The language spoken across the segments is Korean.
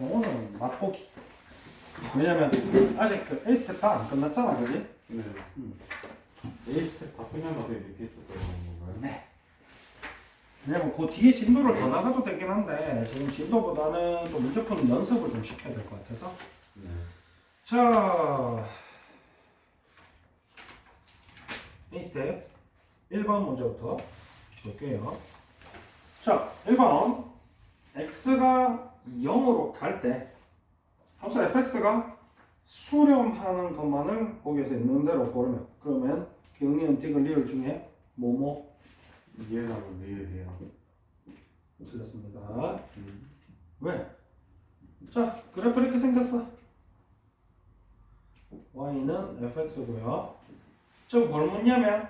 영어는 맛보기. 왜냐면 아직 그 A 스텝 다 안 끝났잖아, 그지? 네. 음. A 스텝 다 끝나면 이렇게 있었던 건가요? 네. 왜냐면 그 뒤에 진도를 더 나가도 되긴 한데 지금 진도보다는 또 문제 푸는 연습을 좀 시켜야 될 것 같아서. 네. 자, A 스텝 1번 문제부터 볼게요. 자, 1번 x가 0으로 갈 때 함수 fx가 수렴하는 것만을 거기에서 있는 대로 고르면 그러면 기억니은 디귿 리을 중에 뭐뭐 이해하고 리을이에요. 틀렸습니다. 음. 왜? 자, 그래프 이렇게 생겼어. y는 fx고요. 즉, 뭘 묻냐면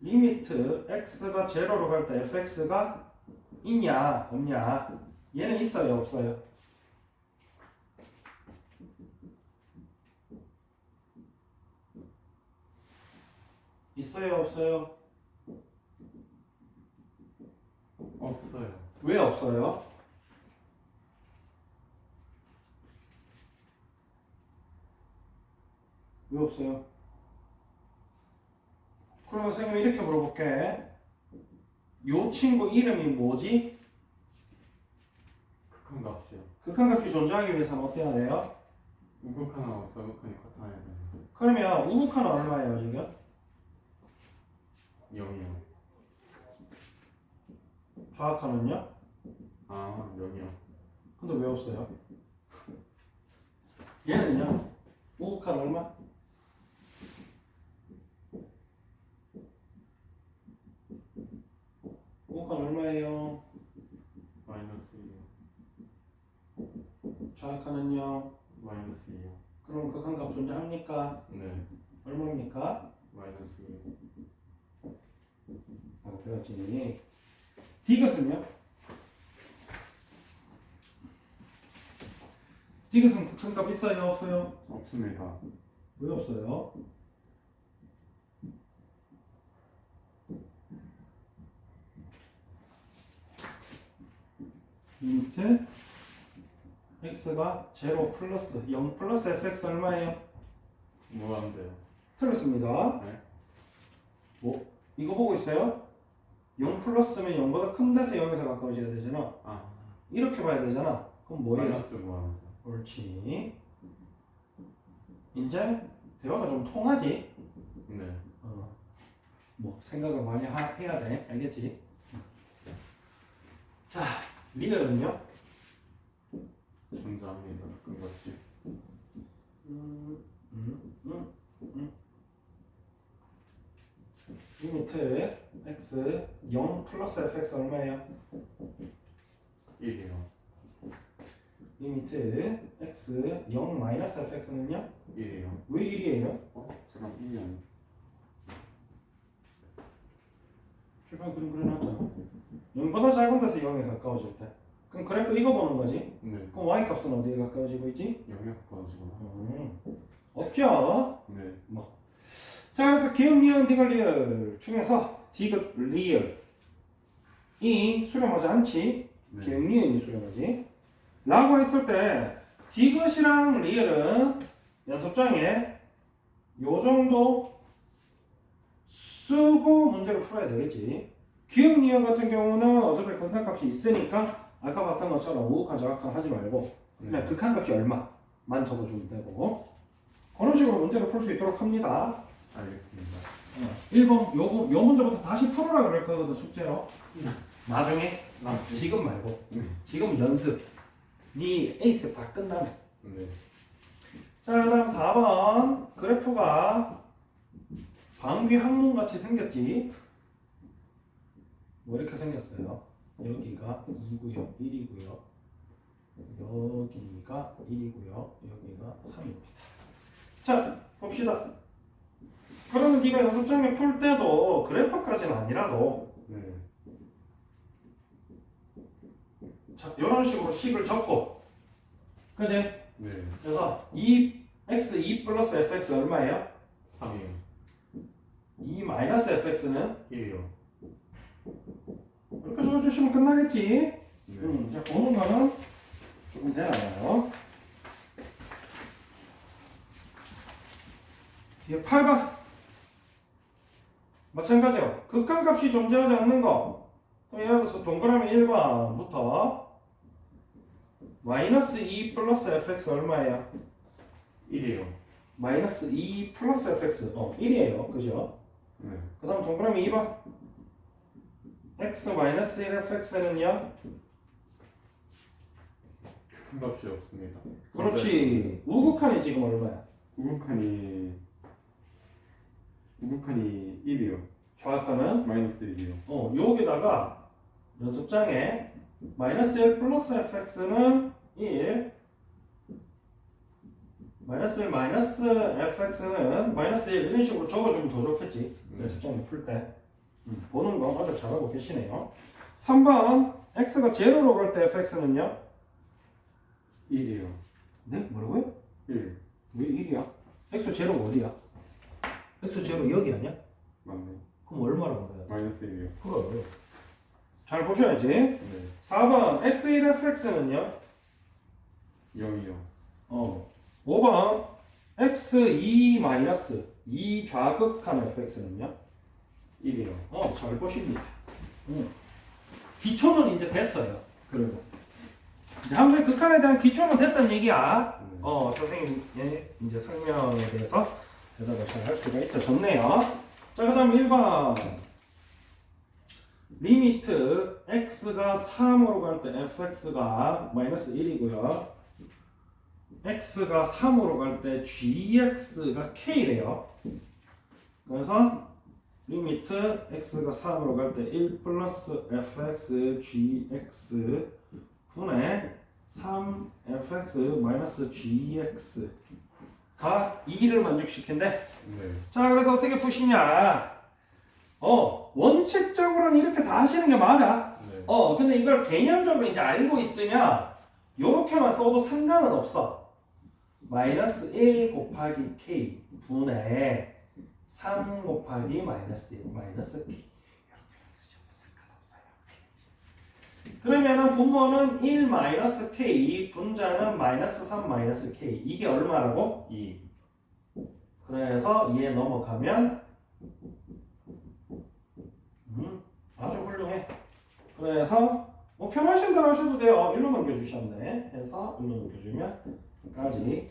리미트 x가 제로로 갈 때 fx가 있냐 없냐 얘는 있어요 없어요? 있어요 없어요? 없어요. 왜 없어요? 왜 없어요? 그러면 선생님이 이렇게 물어볼게. 요 친구 이름이 뭐지? 극한 값이요. 극한값이 존재하기 위해서는 어떻게 해야 돼요? 우극한하고 저극한이 같아야 돼요. 그러면 우극한은 얼마예요 지금? 0이요. 좌악한은요? 아, 0이요. 근데 왜 없어요? 얘는요? 우극한 얼마? 우극한 얼마예요? 마이너스 2요. 좌악한은요? 마이너스 2요. 그럼 극한값 존재합니까? 네. 얼마입니까? 마이너스 2요. 아, 그렇지. 디귿은요? 디귿은 극한값 있어요? 없어요? 없습니다. 왜 없어요? 리미트 x가 0 플러스 0 플러스 fx 얼마예요? 무한대요. 틀렸습니다. 네. 뭐 이거 보고 있어요? 0 플러스면 0보다 큰 데서 0에서 가까워져야 되잖아. 아, 이렇게 봐야 되잖아. 그럼 뭐예요? 마이너스 무한대. 옳지. 이제 대화가 좀 통하지? 네. 어. 뭐 생각을 많이 하, 해야 돼. 알겠지? 자, 리얼은요? 존재합니다. 극한 값이. 음, 음, 음, 음. 리미트 x 0 플러스 fx 얼마예요? 1이요. 리미트 x 0 마이너스 fx는요? 1이요. 왜 1이에요? 어? 잠깐 1이 아니 출판 그림 그려놨잖아. 0보다 작은 데서 0에 가까워질 때. 그럼 그래프 이거 보는 거지? 네. 그럼 y 값은 어디에 가까워지고 있지? 영역 가지고. 음, 없죠? 네. 자, 그래서 기억, 니은, 디귿, 리을 중에서 디귿, 리을이 수렴하지 않지? 네. 기억, 니은이 수렴하지? 라고 했을 때 디귿이랑 리을은 연습장에 요 정도 쓰고 문제를 풀어야 되겠지. 기억, 니은 같은 경우는 어차피 극한값이 있으니까 아까 봤던 것처럼 우극한, 좌극한 하지 말고 그냥 네. 극한값이 얼마만 적어주면 되고 그런 식으로 문제를 풀 수 있도록 합니다. 알겠습니다. 1번 요거 요 문제부터 다시 풀어라 그럴 거거든 숙제로. 나중에 아, 지금 말고 네. 지금 연습. 네 스텝 다 끝나면. 네. 자 그다음 4번 그래프가 방귀 항문 같이 생겼지. 뭐 이렇게 생겼어요. 여기가 2고요, 1이고요. 여기가 1이고요, 여기가 3입니다. 자 봅시다. 그러면 네가 연습장에 풀 때도 그래프까지는 아니라도 네. 자, 이런 식으로 식을 적고 그지? 네. 그래서 2 x 2 플러스 fx 얼마예요? 3이요. 2 마이너스 fx는 1이요. 이렇게 적어주시면 끝나겠지? 네. 음, 자 보는 거는 조금 나와요. 뒤에 8번. 마찬가지요. 극한 값이 존재하지 않는 거. 그럼 예를 들어서 동그라미 1번부터 마이너스 2 플러스 fx 얼마예요? 1이에요. 마이너스 2 플러스 fx 어 1이에요. 그죠? 네. 그 다음 동그라미 2번 x 마이너스 1 fx는요? 큰 값이 없습니다. 그렇지. 우극한이 지금 얼마야? 우극한이 우극한이 1이요. 좌극한은 마이너스 1이요. 어, 여기다가 연습장에 마이너스 1 플러스 fx는 1 마이너스 1 마이너스 fx는 마이너스 1 이런 식으로 적어주면 더 좋겠지 네. 연습장에 풀때 음, 보는 거 아주 잘하고 계시네요 3번 x가 제로로 갈 때 fx는요? 1이요. 네? 뭐라고요? 1. 왜 1이야? x 제로가 어디야? x 제로 여기 아니야? 맞네. 그럼 얼마라고 그래요? 마이너스 1이요. 그래 잘 보셔야지 네. 4번 x1 fx는요? 0이요. 어. 5번 x2 마이너스 2 좌극한 fx는요? 1이요. 어, 잘 보십니다. 음. 기초는 이제 됐어요. 그리고 이제 함수의 극한에 대한 기초는 됐단 얘기야. 네. 어, 선생님의 이제 설명에 대해서 대답을 잘 할 수가 있어졌네요. 자, 그 다음 1번 리미트 x가 3으로 갈 때 fx가 마이너스 1이고요. x가 3으로 갈 때 gx가 k래요. 그래서 리미트 x가 3으로 갈 때 1 플러스 fx gx 분의 3 fx 마이너스 gx가 2를 만족시킨대. 네. 자, 그래서 어떻게 푸시냐? 어, 원칙적으로는 이렇게 다 하시는 게 맞아. 네. 어, 근데 이걸 개념적으로 이제 알고 있으면 요렇게만 써도 상관은 없어. 마이너스 1 곱하기 k 분의 3 곱하기 마이너스 1 마이너스 상관없어요. 그러면은 분모는 1 마이너스 k 분자는 마이너스 3 마이너스 k 이게 얼마라고? 2 그래서 2에 넘어가면 음, 아주 훌륭해. 그래서 뭐 편하신 대로 하셔도 돼요. 일로 넘겨주셨네. 해서 일로 넘겨주면 까지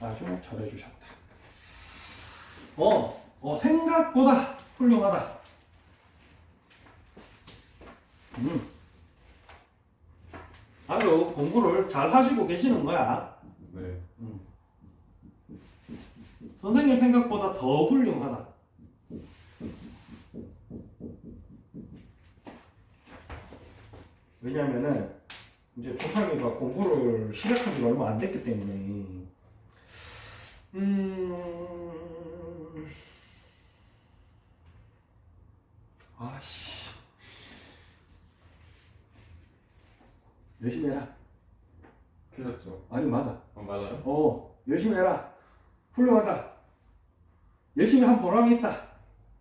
아주 잘해주셨다. 어, 어 생각보다 훌륭하다. 음, 아주 공부를 잘 하시고 계시는 거야. 네. 선생님 생각보다 더 훌륭하다. 왜냐면은 이제 조상이가 공부를 시작한 지가 얼마 안 됐기 때문에 음 아씨. 열심히 해라. 틀렸죠. 아니 맞아. 어, 맞아요? 어 열심히 해라. 훌륭하다. 열심히 한 보람이 있다.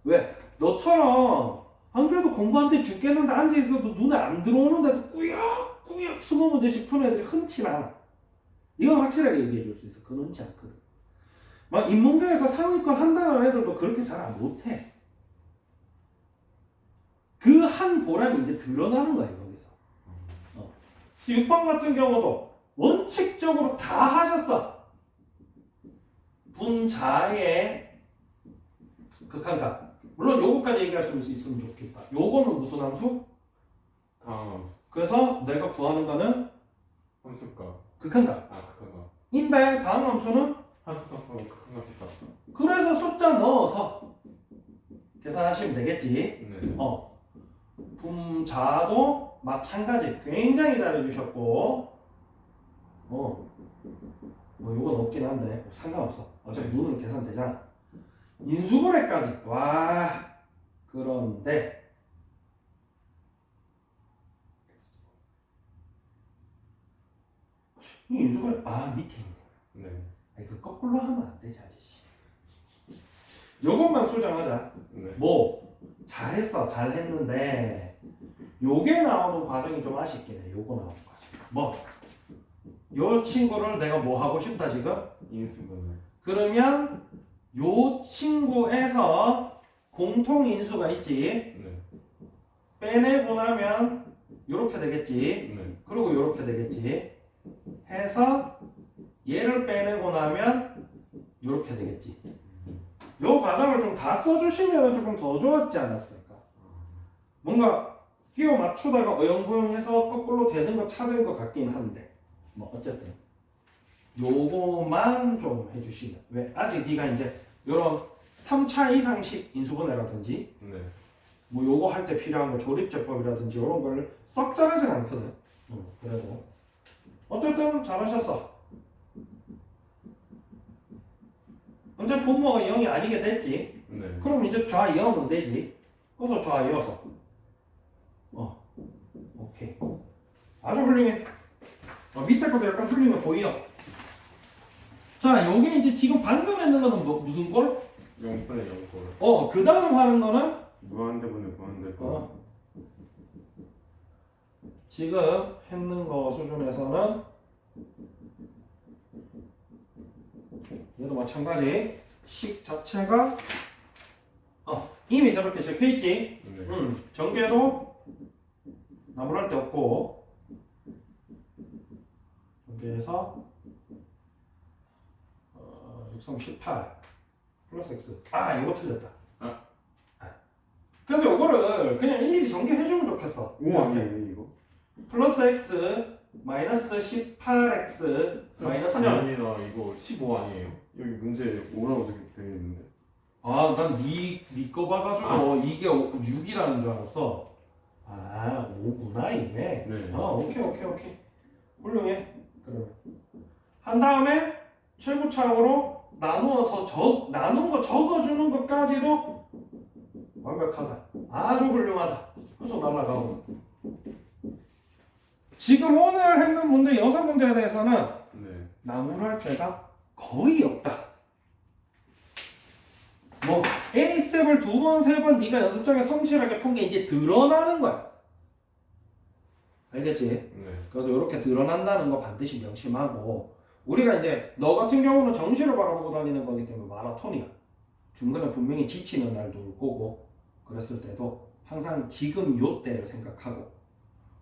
왜? 너처럼 안 그래도 공부하는데 죽겠는데 앉아 있어도 눈에 안 들어오는데도 꾸역꾸역 스무 문제씩 푸는 애들이 흔치 않아. 이건 확실하게 얘기해 줄 수 있어. 그건 흔치 않거든. 막 인문계에서 상위권 한다는 애들도 그렇게 잘 안 못해 그 한 보람이 이제 드러나는 거야 여기서 어. 6번 같은 경우도 원칙적으로 다 하셨어 분자의 극한값 물론 요거까지 얘기할 수 있으면 좋겠다 요거는 무슨 함수? 함수. 그래서 내가 구하는 거는 함수값. 극한값 아, 그건가. 인데 다음 함수는 함수값하고 큰 값이다. 그래서 숫자 넣어서 계산하시면 되겠지 네. 어분 자도 마찬가지. 굉장히 잘해주셨고. 어, 뭐 요건 없긴 한데. 상관없어. 어차피 눈은 계산되잖아. 인수분해까지. 와. 그런데. 이 인수분해 아 밑에 있네. 네. 아니 그 거꾸로 하면 안 되지 아저씨. 요것만 수정하자. 네. 뭐 잘했어 잘했는데 요게 나오는 과정이 좀 아쉽긴 해 요거 나오는 과정 뭐 요 친구를 내가 뭐 하고 싶다 지금? 인수분해. 그러면 요 친구에서 공통 인수가 있지. 네. 빼내고 나면 요렇게 되겠지. 네. 그리고 요렇게 되겠지. 해서 얘를 빼내고 나면 요렇게 되겠지. 요 과정을 좀 다 써주시면 조금 더 좋았지 않았을까? 뭔가 끼워 맞추다가 어영부영해서 거꾸로 되는 거 찾은 것 같긴 한데 뭐 어쨌든 요거만 좀 해주시면 왜 아직 네가 이제 요런 3차 이상식 인수분해라든지 네. 뭐 요거 할 때 필요한 거 조립제법이라든지 이런 걸 썩 잘하진 않거든. 응, 그래도 어쨌든 잘하셨어. 언제 부모가 0이 아니게 됐지? 네. 그럼 이제 좌이어면 되지. 그래서 좌이어서. 어, 오케이. 아주 훌륭해. 어, 밑에 것도 약간 훌륭해 보이요. 자, 요게 이제 지금 방금 했는 거는 뭐, 무슨 꼴? 0분의 0꼴. 어, 그 다음 하는 거는 무한대분의 무한대꼴. 어. 지금 했는 거 수준에서는 얘도 마찬가지 식 자체가 어, 이미 저렇게 적혀 있지. 네. 음, 전개도 나무랄 데 없고 전개해서 어, 6, 18 플러스 x 아 이거 틀렸다. 아. 아. 그래서 이거를 그냥 일일이 전개해주면 좋겠어. 5 아니에요 이거? 플러스 x 마이너스 18x 마이너스 아니 0 아니라 이거 15 아니에요? 여기 문제 5라고 적혀 있는데. 아 난니니거 봐가지고 이게 6이라는 줄 알았어. 아 5구나 이게? 네. 아 오케이 오케이 오케이. 훌륭해. 그러면 한 다음에 최고차으로 나누어서 적 나눈 거 적어주는 것까지도 완벽하다. 아주 훌륭하다. 계속 날라가고 지금 오늘 했는 문제 여섯 문제에 대해서는 네. 나무랄 때가 거의 없다. 뭐 A 스텝을 두 번, 세 번 네가 연습장에 성실하게 푼 게 이제 드러나는 거야. 알겠지? 네. 그래서 이렇게 드러난다는 거 반드시 명심하고 우리가 이제 너 같은 경우는 정시를 바라보고 다니는 거기 때문에 마라톤이야. 중간에 분명히 지치는 날도 올 거고 그랬을 때도 항상 지금 요 때를 생각하고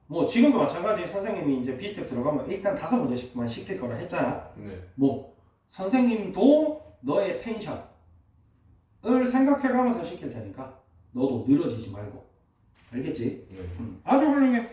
뭐 지금도 마찬가지 선생님이 이제 B스텝 들어가면 일단 다섯 문제씩만 시킬 거라 했잖아. 네. 뭐 선생님도 너의 텐션을 생각해가면서 시킬 테니까 너도 늘어지지 말고 알겠지? 네. 음, 아주 훌륭해